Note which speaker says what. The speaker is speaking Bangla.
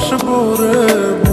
Speaker 1: আসব